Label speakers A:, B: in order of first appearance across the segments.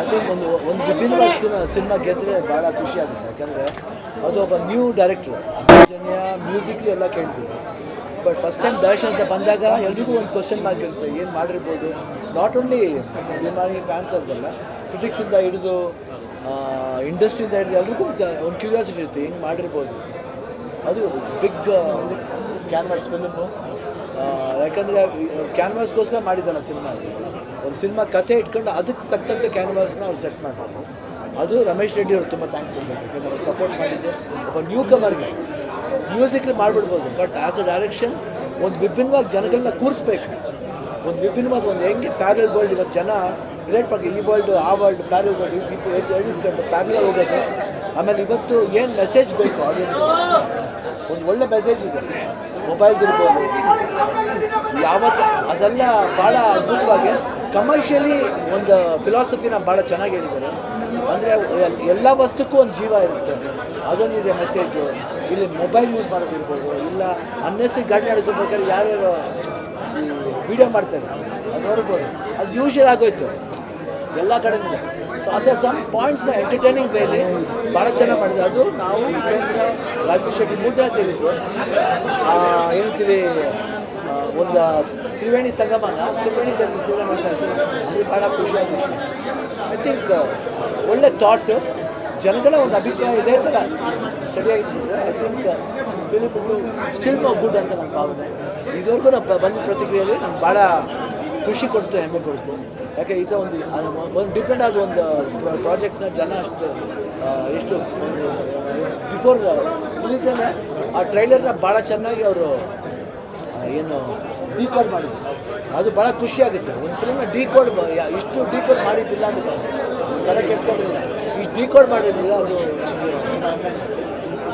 A: ಅದೇ ಒಂದು ಒಂದು ವಿಭಿನ್ನವಾದ ಸಿನಿಮಾ ಗೆದ್ದರೆ ಭಾಳ ಖುಷಿ ಆಗುತ್ತೆ. ಯಾಕಂದರೆ ಅದು ಒಬ್ಬ ನ್ಯೂ ಡೈರೆಕ್ಟ್ರು ಜನ್ಯ ಮ್ಯೂಸಿಕ್ಲಿ ಎಲ್ಲ ಕೇಳ್ತೀವಿ ಬಟ್ ಫಸ್ಟ್ ಟೈಮ್ ಡೈರೆಕ್ಷನ್ ಅಂತ ಬಂದಾಗ ಎಲ್ರಿಗೂ ಒಂದು ಕ್ವಶನ್ ಮಾರ್ಕ್ ಇರುತ್ತೆ. ಏನು ಮಾಡಿರ್ಬೋದು? ನಾಟ್ ಓನ್ಲಿ ಅಭಿಮಾನಿ ಫ್ಯಾನ್ಸ್ ಅಂತಲ್ಲ ಕ್ರಿಟಿಕ್ಸಿಂದ ಹಿಡಿದು ಇಂಡಸ್ಟ್ರಿಯಿಂದ ಹಿಡಿದು ಎಲ್ರಿಗೂ ಒಂದು ಕ್ಯೂರಿಯಾಸಿಟಿ ಇರುತ್ತೆ. ಹೆಂಗೆ ಮಾಡಿರ್ಬೋದು? ಅದು ಬಿಗ್ ಕ್ಯಾನ್ವಾಸ್ ಫಿಲ್ಮು ಯಾಕಂದರೆ ಕ್ಯಾನ್ವಾಸ್ಗೋಸ್ಕರ ಮಾಡಿದ್ದಾನೆ ಸಿನಿಮಾ. ಒಂದು ಸಿನಿಮಾ ಕತೆ ಇಟ್ಕೊಂಡು ಅದಕ್ಕೆ ತಕ್ಕಂತೆ ಕ್ಯಾನ್ವಾಸ್ನ ಅವ್ರು ಸೆಟ್ ಮಾಡ್ತಾರೆ. ಅದು ರಮೇಶ್ ರೆಡ್ಡಿ ಅವರು ತುಂಬ ಥ್ಯಾಂಕ್ಸ್ ಯಾಕಂದರೆ ಅವ್ರು ಸಪೋರ್ಟ್ ಮಾಡಿದ್ದು ಒಬ್ಬ ನ್ಯೂ ಕಮರ್ಗೆ ಮ್ಯೂಸಿಕ್ಲಿ ಮಾಡಿಬಿಡ್ಬೋದು. ಬಟ್ ಆ್ಯಸ್ ಅ ಡೈರೆಕ್ಷನ್ ಒಂದು ವಿಭಿನ್ನವಾಗಿ ಜನಗಳನ್ನ ಕೂರಿಸ್ಬೇಕು. ಒಂದು ವಿಭಿನ್ನವಾದ ಒಂದು ಹೆಂಗೆ ಪ್ಯಾರಲ್ ವರ್ಲ್ಡ್ ಇವತ್ತು ಜನ ರಿಲೇಟ್ ಪಾರ್ಟಿ ಈ ವರ್ಲ್ಡ್ ಆ ವರ್ಲ್ಡ್ ಪ್ಯಾರಲ್ ವರ್ಲ್ಡ್ ಎರಡು ಪ್ಯಾರಲ್ ಹೋಗೋದು. ಆಮೇಲೆ ಇವತ್ತು ಏನು ಮೆಸೇಜ್ ಬೇಕು ಆಡಿಯನ್ಸ್ ಒಂದು ಒಳ್ಳೆ ಮೆಸೇಜ್ ಇದೆ. ಮೊಬೈಲ್ ಇರ್ಬೋದು. ಯಾವತ್ತು ಅದೆಲ್ಲ ಭಾಳ ಅದ್ಭುತವಾಗಿ ಕಮರ್ಷಿಯಲಿ ಒಂದು ಫಿಲಾಸಫಿನ ಭಾಳ ಚೆನ್ನಾಗಿ ಹೇಳಿದ್ದಾರೆ. ಅಂದರೆ ಎಲ್ಲ ವಸ್ತುಕ್ಕೂ ಒಂದು ಜೀವ ಇರುತ್ತೆ. ಅದೊಂದಿದೆ ಮೆಸೇಜು ಇಲ್ಲಿ ಮೊಬೈಲ್ ಯೂಸ್ ಮಾಡೋದಿರ್ಬೋದು ಇಲ್ಲ ಅನ್ನೆಸ್ಸಿ ಗಾಡಿ ಯಾರು ಯಾರ್ಯಾರು ವಿಡಿಯೋ ಮಾಡ್ತಾರೆ. ಅದು ನೋಡ್ಬೋದು ಅದು ಯೂಶಲ್ ಆಗೋಯ್ತು. ಎಲ್ಲ ಕಡೆ ಸೊ ಅದೇ ಸಮ್ ಪಾಯಿಂಟ್ಸ್ನ ಎಂಟರ್ಟೈನಿಂಗ್ ವೇಲಿ ಭಾಳ ಚೆನ್ನಾಗಿ ಮಾಡಿದೆ ಅದು ನಾವು ಉಪೇಂದ್ರ ರಾಜೀವ್ ಶೆಟ್ಟಿ ಮೂರು ಜನ ಸೇರಿದ್ದು ಏನಂತೀವಿ ಒಂದು ತ್ರಿವೇಣಿ ಸಂಗಮನ, ತ್ರಿವೇಣಿ ಜನ ಮಾಡ್ತಾ ಇದ್ವಿ ಅದು ಭಾಳ ಖುಷಿಯಾಗಿದೆ ಐ ಥಿಂಕ್ ಒಳ್ಳೆ ಥಾಟ್ ಜನಗಳ ಒಂದು ಅಭಿಪ್ರಾಯ ಇದೇ ಥರ ಸರಿಯಾಗಿದ್ದರೆ I think film still good ಅಂತ ನನ್ನ ಭಾವನೆ ಇದುವರೆಗೂ ನಾವು ಬಂದ ಪ್ರತಿಕ್ರಿಯೆಯಲ್ಲಿ ನಾನು ಭಾಳ ಖುಷಿ ಕೊಡ್ತು ಹೆಮ್ಮೆ ಕೊಡ್ತು ಯಾಕೆ, ಈ ಥರ ಒಂದು ಒಂದು ಡಿಫ್ರೆಂಟ್ ಆದ ಒಂದು ಪ್ರಾಜೆಕ್ಟ್ನ ಜನ ಅಷ್ಟು ಎಷ್ಟು ಬಿಫೋರ್ ರಿಲೀಸಲ್ಲೇ ಆ ಟ್ರೈಲರ್ನ ಭಾಳ ಚೆನ್ನಾಗಿ ಅವರು ಏನು ಡಿಕೋಡ್ ಮಾಡಿದ್ರು. ಅದು ಭಾಳ ಖುಷಿ ಆಗುತ್ತೆ. ಒಂದು ಫಿಲ್ಮ್ನ ಡಿಕೋಡ್ ಇಷ್ಟು ಡಿಕೋಡ್ ಮಾಡಿದ್ದಿಲ್ಲ ಅಂತ ತಲೆ ಕೆಡ್ಸ್ಕೊಂಡಿಲ್ಲ. ಇಷ್ಟು ಡಿಕೋಡ್ ಮಾಡಿದ್ದಿಲ್ಲ ಅದು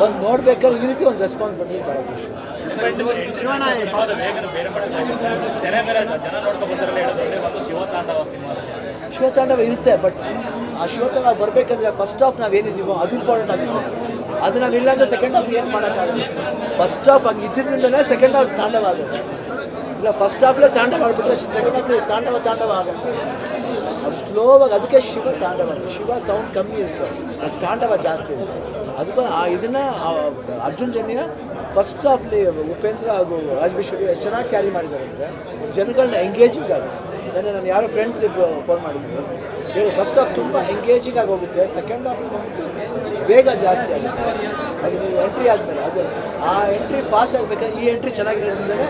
A: ಬಂದು ನೋಡ್ಬೇಕಾದ್ರೆ ಈ ರೀತಿ ಒಂದು ರೆಸ್ಪಾನ್ಸ್ ಬಂದಿದ್ದು ಭಾಳ ಖುಷಿ.
B: ಶಿವಣ್ಣ
C: ಸಿನಿಮಾದ ಬೇರೆ ಮಟ್ಟಕ್ಕೆ ತೆರೆ ಜನ ನೋಡ್ಕೊಂಡು ಬಂದಿರಲ್ಲ ಹೇಳೋದ್ರಲ್ಲಿ ಒಂದು ಶಿವತಾಂಡವ
A: ಇರುತ್ತೆ ಬಟ್ ಆ ಶಿವತಾಂಡವ ಬರಬೇಕಂದ್ರೆ ಫಸ್ಟ್ ಆಫ್ ಹಾಫ್ ನಾವೇನಿದ್ದೀವೋ ಅದು ಇಂಪಾರ್ಟೆಂಟ್ ಆಗುತ್ತೆ ಅದು ನಾವಿಲ್ಲ ಅಂದರೆ ಸೆಕೆಂಡ್ ಹಾಫ್ ಏನು ಮಾಡೋಕ್ಕಾಗಲ್ಲ. ಫಸ್ಟ್ ಹಾಫ್ ಹಂಗೆ ಇದ್ದಿದ್ದರಿಂದನೇ ಸೆಕೆಂಡ್ ಹಾಫ್ ತಾಂಡವ ಆಗುತ್ತೆ. ಇಲ್ಲ ಫಸ್ಟ್ ಹಾಫ್ಲೇ ತಾಂಡವ ಆಡ್ಬಿಟ್ರೆ ಸೆಕೆಂಡ್ ಹಾಫ್ ತಾಂಡವ ತಾಂಡವ ಆಗುತ್ತೆ. ಸ್ಲೋವಾಗಿ ಅದಕ್ಕೆ ಶಿವ ತಾಂಡವ. ಶಿವ ಸೌಂಡ್ ಕಮ್ಮಿ ಇರುತ್ತೆ ತಾಂಡವ ಜಾಸ್ತಿ ಇರುತ್ತೆ ಅದಕ್ಕೆ ಆ ಇದನ್ನು ಅರ್ಜುನ್ ಜನ್ಯ ಫಸ್ಟ್ ಆಫ್ಲಿ ಉಪೇಂದ್ರ ಹಾಗೂ ರಾಜಭೀಶ್ವರಿ ಎಷ್ಟು ಚೆನ್ನಾಗಿ ಕ್ಯಾರಿ ಮಾಡಿದ್ದಾರೆ ಅಂದರೆ ಜನಗಳನ್ನ ಎಂಗೇಜಿಂಗ್ ಆಗುತ್ತೆ ನನ್ನ ನಾನು ಯಾರೋ ಫ್ರೆಂಡ್ಸ್ ಫೋನ್ ಮಾಡಿದ್ರು ಹೇಳಿ ಫಸ್ಟ್ ಆಫ್ ತುಂಬ ಎಂಗೇಜಿಂಗ್ ಆಗಿ ಹೋಗುತ್ತೆ ಸೆಕೆಂಡ್ ಆಫ್ ಬೇಗ ಜಾಸ್ತಿ ಆಗುತ್ತೆ ಅದು ನೀವು ಎಂಟ್ರಿ ಆದಮೇಲೆ, ಅದು ಆ ಎಂಟ್ರಿ ಫಾಸ್ಟ್ ಆಗಬೇಕಾದ್ರೆ ಈ ಎಂಟ್ರಿ ಚೆನ್ನಾಗಿರೋದ್ರಿಂದಲೇ.